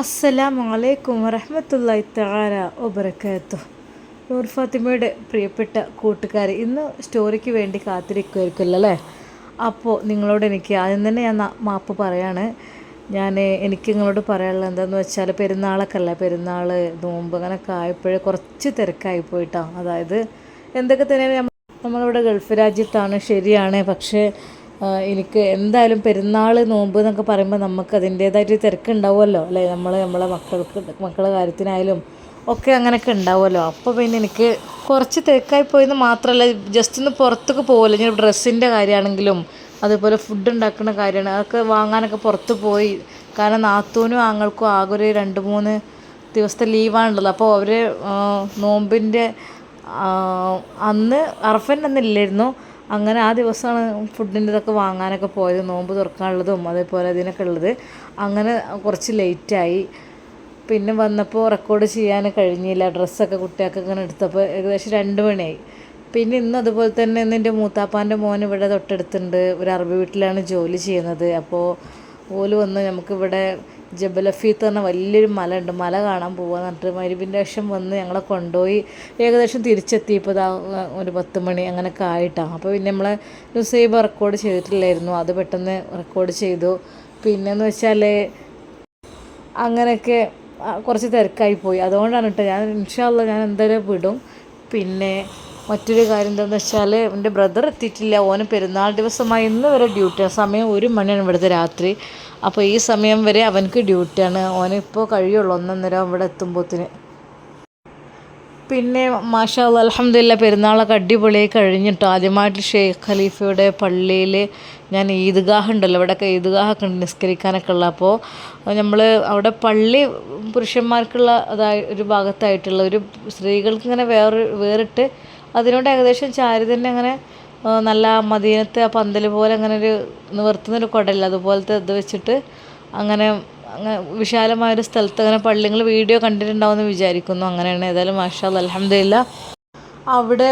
അസ്സലാമു അലൈക്കും വറഹമത്തല്ലായി തആല ഒബറക്കാത്തു നൂർ ഫാത്തിമയുടെ പ്രിയപ്പെട്ട കൂട്ടുകാർ ഇന്ന് സ്റ്റോറിക്ക് വേണ്ടി കാത്തിരിക്കുമായിരിക്കുമല്ലോ അല്ലേ? അപ്പോൾ നിങ്ങളോട് എനിക്ക് ആദ്യം തന്നെ ഞാൻ മാപ്പ് പറയാണ്. ഞാൻ എനിക്ക് നിങ്ങളോട് പറയാനുള്ളത് എന്താണെന്ന് വെച്ചാൽ പെരുന്നാളൊക്കെ അല്ലേ പെരുന്നാൾ നോമ്പ് അങ്ങനെയൊക്കെ ആയപ്പോഴേ കുറച്ച് തിരക്കായി പോയിട്ടാണ് അതായത് എന്തൊക്കെ തന്നെ നമ്മളിവിടെ ഗൾഫ് രാജ്യത്താണ് ശരിയാണ്. പക്ഷേ എനിക്ക് എന്തായാലും പെരുന്നാൾ നോമ്പ് എന്നൊക്കെ പറയുമ്പോൾ നമുക്ക് അതിന്റേതായിട്ട് തിരക്കുണ്ടാവുമല്ലോ അല്ലേ? നമ്മൾ നമ്മളെ മക്കൾക്ക് മക്കളുടെ കാര്യത്തിനായാലും ഒക്കെ അങ്ങനെയൊക്കെ ഉണ്ടാവുമല്ലോ. അപ്പോൾ പിന്നെ എനിക്ക് കുറച്ച് തിരക്കായി പോയെന്ന് മാത്രമല്ല ജസ്റ്റ് ഒന്ന് പുറത്തൊക്കെ പോകുമല്ലോ ഞാൻ ഡ്രസ്സിന്റെ കാര്യമാണെങ്കിലും അതുപോലെ ഫുഡ് ഉണ്ടാക്കുന്ന കാര്യമാണ് അതൊക്കെ വാങ്ങാനൊക്കെ പുറത്ത് പോയി. കാരണം നാത്തൂനും ആങ്ങൾക്കും ആകെ ഒരു രണ്ട് മൂന്ന് ദിവസത്തെ ലീവാണുള്ളത് അപ്പോൾ അവർ നോമ്പിന്റെ അന്ന് അറഫന്റെ അന്ന് ഇല്ലായിരുന്നു. അങ്ങനെ ആ ദിവസമാണ് ഫുഡിന്റെ ഇതൊക്കെ വാങ്ങാനൊക്കെ പോയത് നോമ്പ് തുറക്കാനുള്ളതും അതേപോലെ അതിനൊക്കെ ഉള്ളത്. അങ്ങനെ കുറച്ച് ലേറ്റായി. പിന്നെ വന്നപ്പോൾ റെക്കോർഡ് ചെയ്യാൻ കഴിഞ്ഞില്ല ഡ്രസ്സൊക്കെ കുട്ടികൾക്ക് ഇങ്ങനെ എടുത്തപ്പോൾ ഏകദേശം രണ്ട് മണിയായി. പിന്നെ ഇന്ന് അതുപോലെ തന്നെ ഇന്ന് എന്റെ മൂത്താപ്പാന്റെ മോൻ ഇവിടെ തൊട്ടടുത്തുണ്ട് ഒരു അറബി വീട്ടിലാണ് ജോലി ചെയ്യുന്നത്. അപ്പോൾ ഓൽ വന്ന് നമുക്കിവിടെ ജബൽ അഫീത്ത് പറഞ്ഞ വലിയൊരു മല ഉണ്ട് മല കാണാൻ പോകാന്ന് പറഞ്ഞിട്ട് മരുവിന്റെ ശേഷം വന്ന് ഞങ്ങളെ കൊണ്ടുപോയി. ഏകദേശം തിരിച്ചെത്തിയപ്പോൾ ഇതാ ഒരു പത്ത് മണി അങ്ങനെയൊക്കെ ആയിട്ടാണ് അപ്പോൾ പിന്നെ നമ്മളെ നുസൈബ് റെക്കോർഡ് ചെയ്തിട്ടില്ലായിരുന്നു. അത് പെട്ടെന്ന് റെക്കോർഡ് ചെയ്തു. പിന്നെന്ന് വെച്ചാൽ അങ്ങനെയൊക്കെ കുറച്ച് തിരക്കായി പോയി. അതുകൊണ്ടാണ് കേട്ടോ ഞാൻ ഇൻഷാല്ല ഞാൻ എന്തായാലും വിടും. പിന്നെ മറ്റൊരു കാര്യം എന്താണെന്ന് വെച്ചാൽ എന്റെ ബ്രദർ എത്തിയിട്ടില്ല. ഓന് പെരുന്നാൾ ദിവസമായി ഇന്ന് വരെ ഡ്യൂട്ടിയാണ് സമയം ഒരു മണിയാണ് ഇവിടുത്തെ രാത്രി. അപ്പോൾ ഈ സമയം വരെ അവനക്ക് ഡ്യൂട്ടിയാണ് ഓനിപ്പോൾ കഴിയുള്ളൂ. ഒന്നൊന്നര ഇവിടെ എത്തുമ്പോത്തിന്. പിന്നെ മാഷാ അലഹമില്ല പെരുന്നാളൊക്കെ അടിപൊളിയായി കഴിഞ്ഞിട്ട്. ആദ്യമായിട്ട് ഷെയ്ഖ് ഖലീഫയുടെ പള്ളിയിൽ ഞാൻ ഈദ്ഗാഹ് ഉണ്ടല്ലോ. ഇവിടെയൊക്കെ ഈദ്ഗാഹൊക്കെ ഉണ്ട് നിസ്കരിക്കാനൊക്കെ ഉള്ള. അപ്പോൾ നമ്മൾ അവിടെ പള്ളി പുരുഷന്മാർക്കുള്ള അതായ ഒരു ഭാഗത്തായിട്ടുള്ള ഒരു സ്ത്രീകൾക്ക് ഇങ്ങനെ വേറെ വേറിട്ട് അതിനോട് ഏകദേശം ചാരി തന്നെ അങ്ങനെ നല്ല മദീനത്തെ ആ പന്തൽ പോലെ അങ്ങനെ ഒരു നിവർത്തുന്നൊരു കുടല്ല അതുപോലത്തെ ഇത് വെച്ചിട്ട് അങ്ങനെ അങ്ങനെ വിശാലമായൊരു സ്ഥലത്ത് അങ്ങനെ പള്ളിങ്ങൾ വീഡിയോ കണ്ടിട്ടുണ്ടാവുമെന്ന് വിചാരിക്കുന്നു. അങ്ങനെയാണ് ഏതായാലും മാഷാ അലഹമില്ല അവിടെ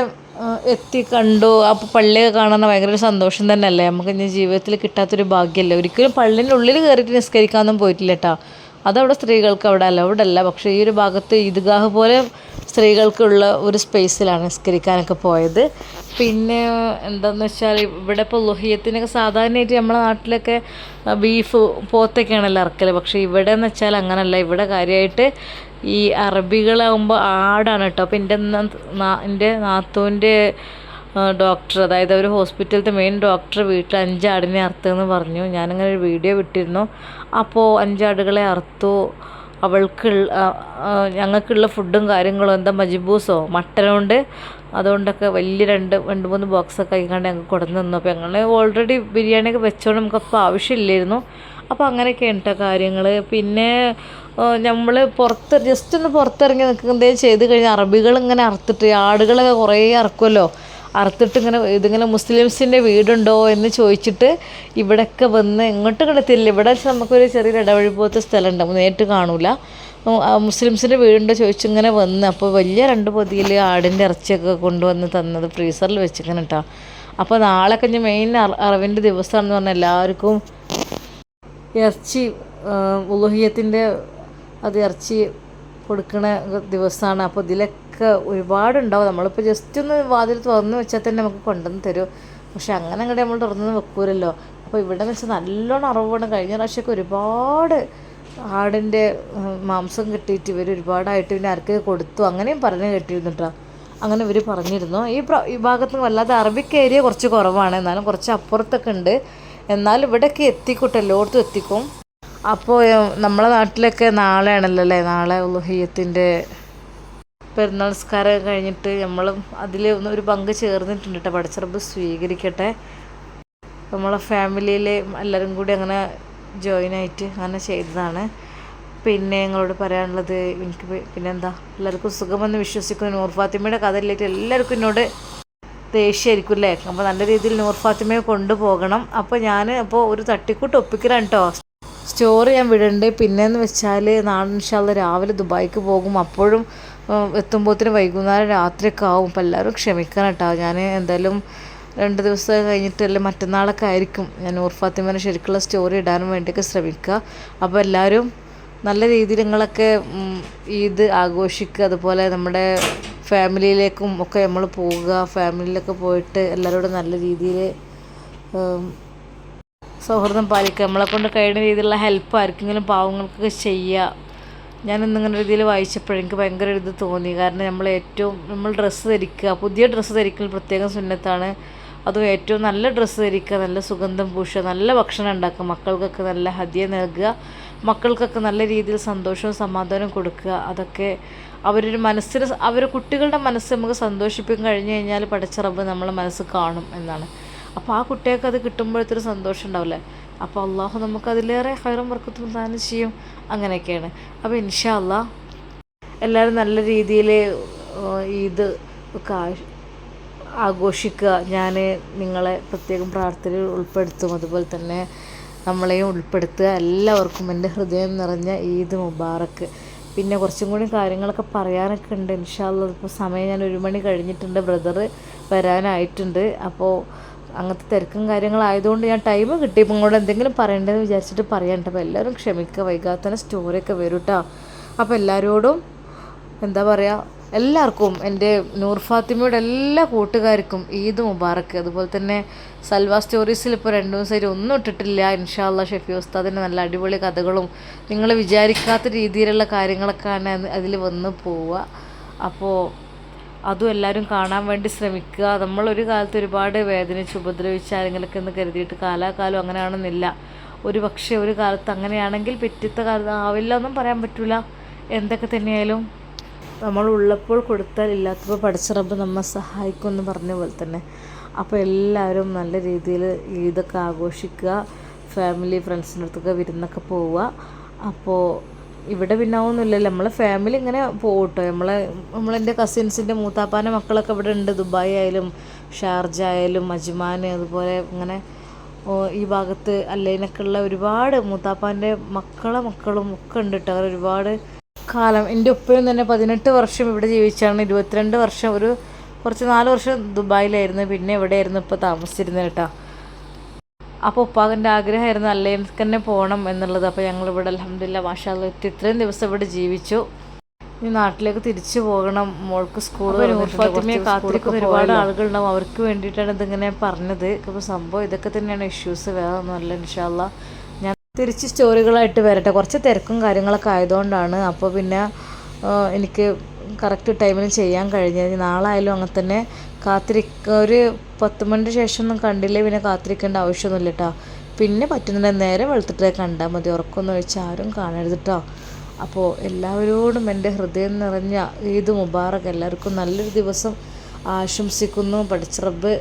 എത്തി കണ്ടു. അപ്പോൾ പള്ളിയൊക്കെ കാണാൻ ഭയങ്കര ഒരു സന്തോഷം തന്നെയല്ലേ? നമുക്ക് ഇനി ജീവിതത്തിൽ കിട്ടാത്തൊരു ഭാഗ്യമല്ലേ ഒരിക്കലും പള്ളിന്റെ ഉള്ളിൽ കയറിയിട്ട് നിസ്കരിക്കാനൊന്നും പോയിട്ടില്ല കേട്ടോ അതവിടെ സ്ത്രീകൾക്ക് അവിടെ അലൗഡ് അല്ല പക്ഷേ ഈ ഒരു ഭാഗത്ത് ഈദ്ഗാഹ് പോലെ സ്ത്രീകൾക്കുള്ള ഒരു സ്പേസിലാണ് നിസ്കരിക്കാനൊക്കെ പോയത്. പിന്നെ എന്താണെന്ന് വെച്ചാൽ ഇവിടെ ഇപ്പോൾ ലുഹിയത്തിനൊക്കെ സാധാരണയായിട്ട് നമ്മുടെ നാട്ടിലൊക്കെ ബീഫ് പോത്തൊക്കെയാണല്ലോ ഇറക്കൽ പക്ഷേ ഇവിടെ എന്ന് വെച്ചാൽ അങ്ങനല്ല. ഇവിടെ കാര്യമായിട്ട് ഈ അറബികളാകുമ്പോൾ ആടാണ് കേട്ടോ. അപ്പോൾ എന്റെ എന്റെ നാത്തൂന്റെ ഡോക്ടർ അതായത് ഒരു ഹോസ്പിറ്റലിലത്തെ മെയിൻ ഡോക്ടർ വീട്ടിൽ അഞ്ചാടിനെ അറുത്തെന്ന് പറഞ്ഞു. ഞാനിങ്ങനെ ഒരു വീഡിയോ വിട്ടിരുന്നു. അപ്പോൾ അഞ്ചാടുകളെ അറുത്തു. അവൾക്ക് ഞങ്ങൾക്കുള്ള ഫുഡും കാര്യങ്ങളും എന്താ മജിബൂസോ മട്ടനുണ്ട് അതുകൊണ്ടൊക്കെ വലിയ രണ്ട് രണ്ട് മൂന്ന് ബോക്സൊക്കെ ആയിക്കാണ്ട് ഞങ്ങൾക്ക് കൊടുന്ന് തന്നു അപ്പോൾ ഞങ്ങൾ ഓൾറെഡി ബിരിയാണിയൊക്കെ വെച്ചോണ്ട് നമുക്കപ്പോൾ ആവശ്യമില്ലായിരുന്നു. അപ്പോൾ അങ്ങനെയൊക്കെയാണ് കേട്ടോ കാര്യങ്ങൾ. പിന്നെ നമ്മൾ പുറത്ത് ജസ്റ്റ് ഒന്ന് പുറത്തിറങ്ങി നിൽക്കുക എന്തെങ്കിലും ചെയ്ത് കഴിഞ്ഞാൽ അറബികൾ ഇങ്ങനെ അറുത്തിട്ട് ആടുകളൊക്കെ കുറേ അറക്കുമല്ലോ. അറുത്തിട്ട് ഇങ്ങനെ ഇതിങ്ങനെ മുസ്ലിംസിന്റെ വീടുണ്ടോ എന്ന് ചോദിച്ചിട്ട് ഇവിടെയൊക്കെ വന്ന് എങ്ങോട്ട് കിടത്തില്ല. ഇവിടെ നമുക്കൊരു ചെറിയൊരു ഇടവഴി പോലത്തെ സ്ഥലമുണ്ട്. നേരിട്ട് കാണൂല. മുസ്ലിംസിന്റെ വീടുണ്ടോ ചോദിച്ചു ഇങ്ങനെ വന്ന്. അപ്പോൾ വലിയ രണ്ട് പൊതിയിൽ ആടിന്റെ ഇറച്ചിയൊക്കെ കൊണ്ടുവന്ന് തന്നത് ഫ്രീസറിൽ വെച്ചിങ്ങനെ കേട്ടോ അപ്പോൾ നാളെ കഴിഞ്ഞ് മെയിൻ അറിവിന്റെ ദിവസമാണെന്ന് പറഞ്ഞാൽ എല്ലാവർക്കും ഇറച്ചി ഉലുഹിയത്തിന്റെ അത് ഇറച്ചി കൊടുക്കണ ദിവസമാണ്. അപ്പോൾ ഇതിലൊക്കെ ഒരുപാടുണ്ടാവും. നമ്മളിപ്പോൾ ജസ്റ്റ് ഒന്ന് വാതിൽ തുറന്ന് വെച്ചാൽ തന്നെ നമുക്ക് കൊണ്ടുവന്ന് തരും. പക്ഷെ അങ്ങനെ അങ്ങോട്ട് നമ്മൾ തുറന്ന് വെക്കൂലല്ലോ. അപ്പോൾ ഇവിടെ വെച്ച് നല്ലോണം അറിവാണ്. കഴിഞ്ഞ പ്രാവശ്യമൊക്കെ ഒരുപാട് ആടിന്റെ മാംസം കിട്ടിയിട്ട് ഇവർ ഒരുപാടായിട്ട് പിന്നെ ആർക്ക് കൊടുത്തു. അങ്ങനെയും പറഞ്ഞു കേട്ടിരുന്നു കേട്ടോ അങ്ങനെ ഇവർ പറഞ്ഞിരുന്നു. ഈ പ്ര ഈ ഭാഗത്ത് വല്ലാതെ അറബിക് ഏരിയ കുറച്ച് കുറവാണ്. എന്നാലും കുറച്ച് അപ്പുറത്തൊക്കെ ഉണ്ട്. എന്നാലും ഇവിടെയൊക്കെ എത്തിക്കൂട്ടെ. എല്ലായിടത്തും എത്തിക്കും. അപ്പോൾ നമ്മളെ നാട്ടിലൊക്കെ നാളെയാണല്ലോ അല്ലേ? നാളെ ഉലുഹിയത്തിന്റെ പെരുന്നാൾ സ്കാരം കഴിഞ്ഞിട്ട് നമ്മളും അതിൽ ഒന്ന് ഒരു പങ്ക് ചേർന്നിട്ടുണ്ട് കേട്ടോ. പഠിച്ചറബ് സ്വീകരിക്കട്ടെ. നമ്മളെ ഫാമിലിയിൽ എല്ലാവരും കൂടി അങ്ങനെ ജോയിൻ ആയിട്ട് അങ്ങനെ ചെയ്തതാണ്. പിന്നെ ഞങ്ങളോട് പറയാനുള്ളത് എനിക്ക് പിന്നെന്താ? എല്ലാവർക്കും സുഖമെന്ന് വിശ്വസിക്കുന്നു. നൂർ ഫാത്തിമയുടെ കഥയിലേക്ക് എല്ലാവർക്കും എന്നോട് ദേഷ്യമായിരിക്കും അല്ലേ? അപ്പോൾ നല്ല രീതിയിൽ നൂർ ഫാത്തിമയെ കൊണ്ടുപോകണം. അപ്പോൾ ഞാൻ അപ്പോൾ ഒരു തട്ടിക്കൂട്ട് ഒപ്പിക്കലാണ് കേട്ടോ സ്റ്റോറി ഞാൻ വിടണ്ട്. പിന്നെന്ന് വെച്ചാൽ നാളെ ഇൻഷാല്ല രാവിലെ ദുബായിക്ക് പോകും. അപ്പോഴും എത്തുമ്പോഴത്തേന് വൈകുന്നേരം രാത്രിയൊക്കെ ആവും. അപ്പോൾ എല്ലാവരും ക്ഷമിക്കണം കേട്ടോ. ഞാൻ എന്തായാലും രണ്ട് ദിവസം കഴിഞ്ഞിട്ടല്ലേ മറ്റന്നാളൊക്കെ ആയിരിക്കും. ഞാൻ ഉർഫാത്തിമേനെ ഫാത്തിമേനെ ശരിക്കുള്ള സ്റ്റോറി ഇടാനും വേണ്ടിയൊക്കെ ശ്രമിക്കുക. അപ്പോൾ എല്ലാവരും നല്ല രീതിയിൽ നിങ്ങളൊക്കെ ഈദ് ആഘോഷിക്കുക. അതുപോലെ നമ്മുടെ ഫാമിലിയിലേക്കും ഒക്കെ നമ്മൾ പോവുക. ഫാമിലിയിലൊക്കെ പോയിട്ട് എല്ലാവരോടും നല്ല രീതിയിൽ സൗഹൃദം പാലിക്കുക. നമ്മളെ കൊണ്ട് കഴിയുന്ന രീതിയിലുള്ള ഹെൽപ്പ് ആർക്കെങ്കിലും പാവങ്ങൾക്കൊക്കെ ചെയ്യുക. ഞാൻ ഇന്നിങ്ങനെ രീതിയിൽ വായിച്ചപ്പോൾ എനിക്ക് ഭയങ്കര ഇത് തോന്നി. കാരണം നമ്മൾ ഏറ്റവും നമ്മൾ ഡ്രസ്സ് ധരിക്കുക പുതിയ ഡ്രസ്സ് ധരിക്കൽ പ്രത്യേകം സുന്നത്താണ്. അതും ഏറ്റവും നല്ല ഡ്രസ്സ് ധരിക്കുക നല്ല സുഗന്ധം പൂശുക നല്ല ഭക്ഷണം ഉണ്ടാക്കുക മക്കൾക്കൊക്കെ നല്ല ഹദിയ നൽകുക മക്കൾക്കൊക്കെ നല്ല രീതിയിൽ സന്തോഷവും സമാധാനവും കൊടുക്കുക. അതൊക്കെ അവരൊരു മനസ്സിന് അവർ കുട്ടികളുടെ മനസ്സ് നമുക്ക് സന്തോഷിപ്പിക്കാൻ കഴിഞ്ഞു കഴിഞ്ഞാൽ പഠിച്ച നമ്മളെ മനസ്സ് കാണും എന്നാണ്. അപ്പോൾ ആ കുട്ടികൾക്ക് അത് കിട്ടുമ്പോഴത്തൊരു സന്തോഷം ഉണ്ടാവില്ലേ? അപ്പോൾ അള്ളാഹു നമുക്ക് അതിലേറെ ഹൈറും വർക്കത്തും ദാനം ചെയ്യും. അങ്ങനെയൊക്കെയാണ്. അപ്പോൾ ഇൻഷാ അള്ളാഹ് എല്ലാവരും നല്ല രീതിയിൽ ഇത് ആഘോഷിക്കുക. ഞാൻ നിങ്ങളെ പ്രത്യേകം പ്രാർത്ഥനയിൽ ഉൾപ്പെടുത്തും. അതുപോലെ തന്നെ നമ്മളെയും ഉൾപ്പെടുത്തുക. എല്ലാവർക്കും എന്റെ ഹൃദയം നിറഞ്ഞ ഈദ് മുബാറക്ക് പിന്നെ കുറച്ചും കൂടി കാര്യങ്ങളൊക്കെ പറയാനൊക്കെ ഉണ്ട്. ഇൻഷാല്ല ഇപ്പോൾ സമയം ഞാൻ ഒരു മണി കഴിഞ്ഞിട്ടുണ്ട്. ബ്രദർ വരാനായിട്ടുണ്ട്. അപ്പോൾ അങ്ങനത്തെ തിരക്കും കാര്യങ്ങളായതുകൊണ്ട് ഞാൻ ടൈം കിട്ടിയപ്പോൾ ഇങ്ങോട്ട് എന്തെങ്കിലും പറയേണ്ടതെന്ന് വിചാരിച്ചിട്ട് പറയണ്ട അപ്പോൾ എല്ലാവരും ക്ഷമിക്കുക വൈകാതെ തന്നെ സ്റ്റോറിയൊക്കെ വരും കേട്ടോ അപ്പോൾ എല്ലാവരോടും എന്താ പറയുക എല്ലാവർക്കും എന്റെ നൂർ ഫാത്തിമയുടെ എല്ലാ കൂട്ടുകാർക്കും ഈദ് മുബാറക്ക് അതുപോലെ തന്നെ സൽവ സ്റ്റോറീസിൽ ഇപ്പോൾ രണ്ട് ദിവസമായിട്ട് ഒന്നും ഇട്ടിട്ടില്ല. ഇൻഷാല്ല ഷെഫി ഉസ്താദിന്റെ നല്ല അടിപൊളി കഥകളും നിങ്ങൾ വിചാരിക്കാത്ത രീതിയിലുള്ള കാര്യങ്ങളൊക്കെയാണ് അതിൽ വന്ന് പോവുക. അപ്പോൾ അതും എല്ലാവരും കാണാൻ വേണ്ടി ശ്രമിക്കുക. നമ്മളൊരു കാലത്ത് ഒരുപാട് വേദനിച്ച് ഉപദ്രവിച്ച് ആരെങ്കിലൊക്കെ എന്ന് കരുതിയിട്ട് കാലാകാലം അങ്ങനെയാണെന്നില്ല. ഒരു പക്ഷേ ഒരു കാലത്ത് അങ്ങനെയാണെങ്കിൽ പിറ്റത്തെ കാലത്ത് ആവില്ല എന്നും പറയാൻ പറ്റില്ല എന്തൊക്കെ തന്നെയായാലും. നമ്മൾ ഉള്ളപ്പോൾ കൊടുത്താൽ ഇല്ലാത്തപ്പോൾ പഠിച്ച റബ്ബ് നമ്മെ സഹായിക്കും എന്ന് പറഞ്ഞ പോലെ തന്നെ. അപ്പോൾ എല്ലാവരും നല്ല രീതിയിൽ ഈദൊക്കെ ആഘോഷിക്കുക. ഫാമിലി ഫ്രണ്ട്സിന്റെ അടുത്തൊക്കെ വിരുന്നൊക്കെ പോവുക. അപ്പോൾ ഇവിടെ പിന്നെ ഒന്നുമില്ലല്ലോ നമ്മളെ ഫാമിലി ഇങ്ങനെ പോകട്ടോ നമ്മളെ നമ്മളെന്റെ കസിൻസിന്റെ മൂത്താപ്പാന്റെ മക്കളൊക്കെ ഇവിടെ ഉണ്ട്. ദുബായ് ആയാലും ഷാർജ ആയാലും അജ്മാൻ അതുപോലെ ഇങ്ങനെ ഈ ഭാഗത്ത് അല്ലൈനൊക്കെ ഉള്ള ഒരുപാട് മൂത്താപ്പാന്റെ മക്കളെ മക്കളും ഒക്കെ ഉണ്ട് കേട്ടോ. അവർ ഒരുപാട് കാലം. എന്റെ ഉപ്പയും തന്നെ പതിനെട്ട് വർഷം ഇവിടെ ജീവിച്ചാണ്. ഇരുപത്തിരണ്ട് വർഷം ഒരു കുറച്ച് നാല് വർഷം ദുബായിലായിരുന്നു. പിന്നെ ഇവിടെയായിരുന്നു ഇപ്പോൾ താമസിച്ചിരുന്നത് കേട്ടോ. അപ്പോൾ ഉപ്പാകന്റെ ആഗ്രഹമായിരുന്നു അല്ലേ എനിക്ക് തന്നെ പോകണം എന്നുള്ളത്. അപ്പോൾ ഞങ്ങളിവിടെ അലഹമില്ല മാഷാല്ല ഇത്രയും ദിവസം ഇവിടെ ജീവിച്ചു. ഇനി നാട്ടിലേക്ക് തിരിച്ചു പോകണം. മോൾക്ക് സ്കൂൾ കാത്തിരിക്കുന്ന ഒരുപാട് ആളുകളുണ്ടാവും. അവർക്ക് വേണ്ടിയിട്ടാണ് ഇതിങ്ങനെ പറഞ്ഞത്. അപ്പോൾ സംഭവം ഇതൊക്കെ തന്നെയാണ്. ഇഷ്യൂസ് വേറെ ഒന്നുമല്ല ഇൻഷാല്ല ഞാൻ തിരിച്ച് സ്റ്റോറികളായിട്ട് വരട്ടെ. കുറച്ച് തിരക്കും കാര്യങ്ങളൊക്കെ ആയതുകൊണ്ടാണ്. അപ്പോൾ പിന്നെ എനിക്ക് കറക്റ്റ് ടൈമിൽ ചെയ്യാൻ കഴിഞ്ഞത്. നാളായാലും അങ്ങനെ തന്നെ കാത്തിരിക്ക ഒരു പത്ത് മണിന്റെ ശേഷം ഒന്നും കണ്ടില്ലേ? പിന്നെ കാത്തിരിക്കേണ്ട ആവശ്യമൊന്നുമില്ല കേട്ടോ പിന്നെ പറ്റുന്നുണ്ടെങ്കിൽ നേരെ വെളുത്തിട്ടേ കണ്ടാൽ മതി. ഉറക്കമൊന്നും ഒഴിച്ച് ആരും കാണരുത് കേട്ടോ അപ്പോൾ എല്ലാവരോടും എന്റെ ഹൃദയം നിറഞ്ഞ ഈദ് മുബാറക് എല്ലാവർക്കും നല്ലൊരു ദിവസം ആശംസിക്കുന്നു. പഠിച്ച റബ്ബ്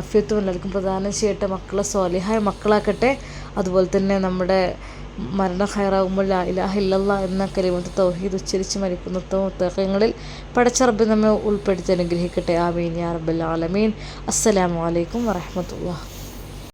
ആഫിയത്തും എല്ലാവർക്കും പ്രദാനം ചെയ്യട്ടെ. മക്കളെ സ്വാലിഹായ മക്കളാക്കട്ടെ. അതുപോലെ തന്നെ നമ്മുടെ മരണം ഹൈറാകുമ്പോൾ ലാ ഇലാഹ ഇല്ലല്ല എന്ന കലിമത്ത് തൗഹീദ് ഉച്ചരിച്ച് മരിക്കുന്ന ഉത്തമങ്ങളിൽ പടച്ച റബ്ബ് നമ്മെ ഉൾപ്പെടുത്തി അനുഗ്രഹിക്കട്ടെ. ആമീൻ യാ ആലമീൻ. അസ്സലാമു അലൈക്കും വറഹ്മത്തുള്ളാഹി